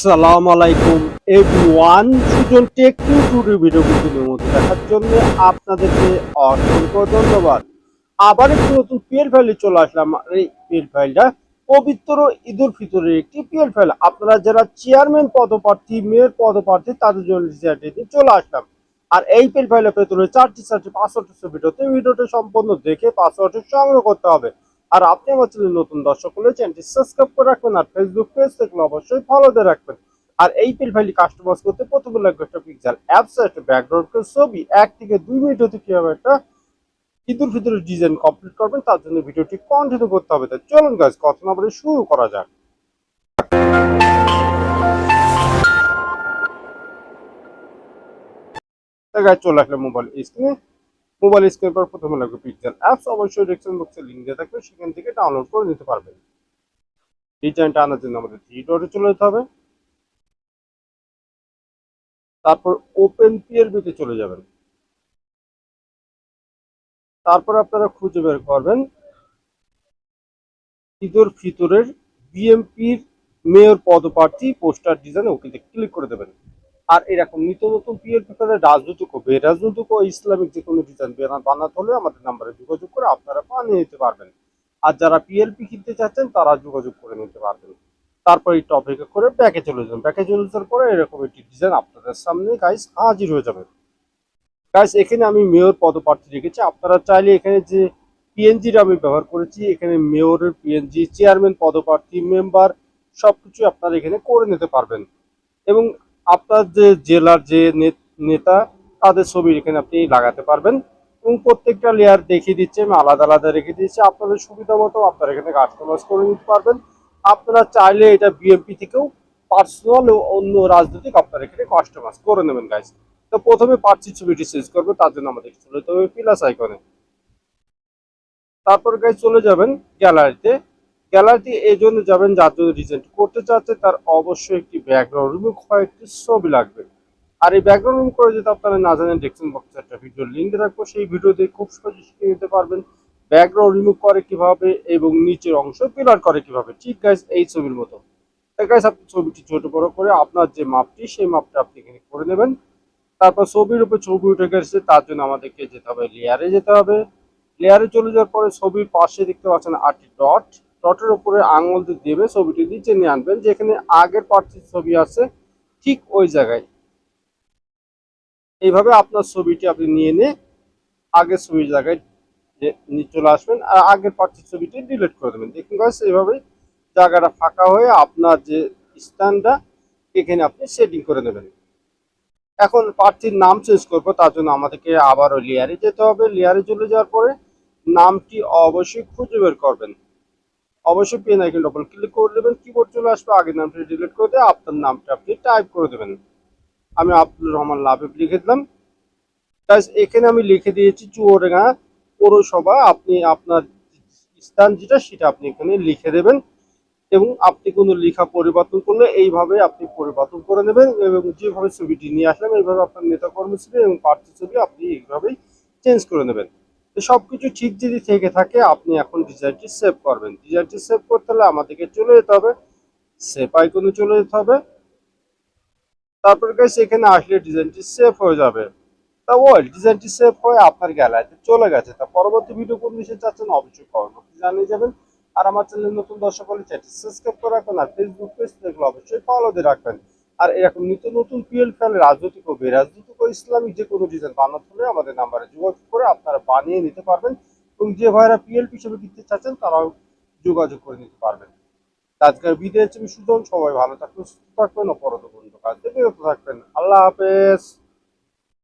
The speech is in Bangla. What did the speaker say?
আসসালামু আলাইকুম everyone Sujan tech today video ভিডিওর মধ্যে দেখার জন্য আপনাদেরকে অসংখ্য ধন্যবাদ। আবার একটি নতুন পিএল ফাইলে চলে আসলাম। এই পিএল ফাইলটা পবিত্র ঈদুল ফিতরের একটি পিএল ফাইল আপনারা যারা চেয়ারম্যান পদপ্রার্থী মেয়র পদপ্রার্থী, তাদের জন্য রিজাল্টে চলে আসলাম। আর এই পিএল ফাইলের ভেতরে চারটি চারটি পাসওয়ার্ড ভিডিওতে। ভিডিওটা সম্পূর্ণ দেখে পাসওয়ার্ড সংগ্রহ করতে হবে। আর আপনি আমার চ্যানেল নতুন দর্শক হলে চ্যানেলটি সাবস্ক্রাইব করে রাখবেন আর ফেসবুক পেজ থাকলে অবশ্যই ফলো দিয়ে রাখবেন। আর এই পিল ফাইলটি কাস্টমাইজ করতে প্রথমে লাগবে একটা পিকচার অ্যাপস একটা ব্যাকগ্রাউন্ড ছবি এক থেকে দুই মিনিট হতে কীভাবে একটা ঈদুল ফিতরের ডিজাইন কমপ্লিট করবেন, তার জন্য ভিডিওটি কন্টিনিউ করতে হবে। তাই চলুন গাছ কথা না বলে শুরু করা যাক। চলে আসলে মোবাইল স্ক্রিনে মোবাইল স্ক্রিন পর প্রথমে লাগবে পিকচার অ্যাপস। অবশ্যই ডিসক্রিপশন বক্সে লিঙ্ক দেওয়া থাকবে, সেখান থেকে ডাউনলোড করে নিতে পারবেন। ডিজাইনটা আনার জন্য আমাদের থ্রি ডটে চলে যেতে হবে। তারপর ওপেন পিএলবিতে চলে যাবেন। তারপর আপনারা খুঁজে বের করবেন ঈদুল ফিতরের বিএমপির মেয়র পদপ্রার্থী পোস্টার ডিজাইন ওকে ক্লিক করে দেবেন। আর এরকম নিত্য নতুন পিএল পেপারে রাজনৈতিক ও বেরাজনৈতিক ও ইসলামিক যে কোনো ডিজাইন বানাতে হলে আমাদের নাম্বারে যোগাযোগ করে আপনারা বানিয়ে নিতে পারবেন। আর যারা পিএলপি কিনতে চাচ্ছেন, তারা যোগাযোগ করে নিতে পারবেন। তারপর এই টপিকে করে ব্যাকে চলে যাবেন ব্যাকে চলে যাওয়ার পরে এরকম একটি ডিজাইন আপনাদের সামনে গাইস হাজির হয়ে যাবে। গাইস এখানে আমি মেয়র পদপ্রার্থী রেখেছি। আপনারা চাইলে এখানে যে পিএনজির আমি ব্যবহার করেছি, এখানে মেয়রের পিএনজি চেয়ারম্যান পদপ্রার্থী মেম্বার সবকিছু আপনারা এখানে করে নিতে পারবেন। এবং আপনার যে জেলার যে নেতা, তাদের ছবি এখানে আপনি লাগাতে পারবেন। এবং প্রত্যেকটা লেয়ার দেখিয়ে দিচ্ছে, আমি আলাদা আলাদা রেখে দিচ্ছি। আপনাদের সুবিধা মতো আপনারা এখানে কাস্টমাইজ করে নিতে পারবেন। আপনারা চাইলে এটা বিএমপি থেকেও পার্সোনাল ও অন্য রাজনৈতিক আপনারা এখানে কাস্টমাইজ করে নেবেন গাইজ তো প্রথমে পার্সি ছবিটি চেঞ্জ করবে, তার জন্য আমাদের চলে যেতে হবে প্লাস আইকনে তারপর গাইজ চলে যাবেন গ্যালারিতে গ্যালারিতে এই জন্য যাবেন যার জন্য ডিজাইন করতে চাচ্ছে, তার অবশ্যই একটি ব্যাকগ্রাউন্ড রিমুভ হয় একটি ছবি লাগবে। আর এই ব্যাকগ্রাউন্ড রিমুভ করে যদি আপনারা না জানেন ডেসক্রিপশন বক্সে একটা ভিডিও লিঙ্ক রাখব সেই ভিডিওতে খুব সহজে শিখে নিতে পারবেন ব্যাকগ্রাউন্ড রিমুভ করে কীভাবে এবং নিচের অংশ পিলার করে কীভাবে। ঠিক গাইজ এই ছবির মতো। গাইজ আপনি ছবিটি ছোট বড় করে আপনার যে মাপটি, সেই মাপটা আপনি এখানে করে নেবেন। তারপর ছবির উপর ছবি উঠে গেছে, তার জন্য আমাদেরকে যেতে হবে লেয়ারে যেতে হবে। লেয়ারে চলে যাওয়ার পরে ছবির পাশে দেখতে পাচ্ছেন আটটি ডট ডটের উপরে আঙুল দিয়ে দেবে, ছবিটি নিচে নিয়ে আনবেন, যেখানে আগের পার্টির ছবি আছে, ঠিক ওই জায়গায়। এইভাবে আপনার ছবিটি আপনি নিয়ে নিয়ে আগের ছবির জায়গায় চলে আসবেন, আর আগের পার্টির ছবিটি ডিলিট করে দেবেন। দেখুন গাছ এইভাবে জায়গাটা ফাঁকা হয়ে আপনার যে স্থানটা, এখানে আপনি সেটিং করে নেবেন। এখন প্রার্থীর নাম চেঞ্জ করব, তার জন্য আমাদেরকে আবারও লেয়ারে যেতে হবে। লেয়ারে চলে যাওয়ার পরে নামটি অবশ্যই খুঁজে বের করবেন। অবশ্যই পেন আইকন ডবল ক্লিক করে দেবেন কিবোর্ড চলে আসবে, আগের নামটি ডিলিট করে দিয়ে আপনার নামটা আপনি টাইপ করে দেবেন। আমি আব্দুল রহমান লাভেব লিখে দিলাম। গাইস এখানে আমি লিখে দিয়েছি চুয়াডাঙ্গা পৌরসভা। আপনি আপনার স্থান যেটা, সেটা আপনি এখানে লিখে দেবেন এবং আপনি কোনো লেখা পরিবর্তন করলে এইভাবে আপনি পরিবর্তন করে নেবেন এবং যেভাবে ছবিটি নিয়ে আসলাম, এইভাবে আপনার নেতা কর্মী ছবি এবং প্রার্থী ছবি আপনি এইভাবেই চেঞ্জ করে নেবেন। তো সবকিছু ঠিক যদি থেকে থাকে, আপনি এখন ডিজাইনটি সেভ করবেন। ডিজাইনটি সেভ করতে হলে আমাদেরকে চলে যেতে হবে। সেভ আইকনে চলে যেতে হবে। তারপর গাইস এখানে আসলে ডিজাইনটি সেভ হয়ে যাবে। তা ওই ডিজাইনটি সেভ হয়ে আপনার গ্যালারিতে চলে গেছে। তা পরবর্তী ভিডিও কোন বিষয়ে চাচ্ছেন অবশ্যই কমেন্ট জানিয়ে যাবেন। আর আমার চ্যানেল নতুন দর্শক হলে চ্যানেলটি সাবস্ক্রাইব করে রাখবেন। আর ফেসবুক পেজ দেখলে অবশ্যই ফলো দিয়ে রাখবেন। আর এরকম নিত্য নতুন পিএল ফেল রাজনৈতিক ও বেরাজনৈতিক ও ইসলামিক যে কোনো ডিজাইন বানাতে হলে আমাদের নাম্বারে যোগাযোগ করে আপনারা বানিয়ে নিতে পারবেন এবং যে ভাইরা পিএল হিসেবে কিনতে চাচ্ছেন তারাও যোগাযোগ করে নিতে পারবেন। আজকের বিদায় হচ্ছে সুজন, সবাই ভালো থাকবেন, সুস্থ থাকবেন ও পরত বন্ধু কাজ থেকে থাকবেন। আল্লাহ হাফেজ।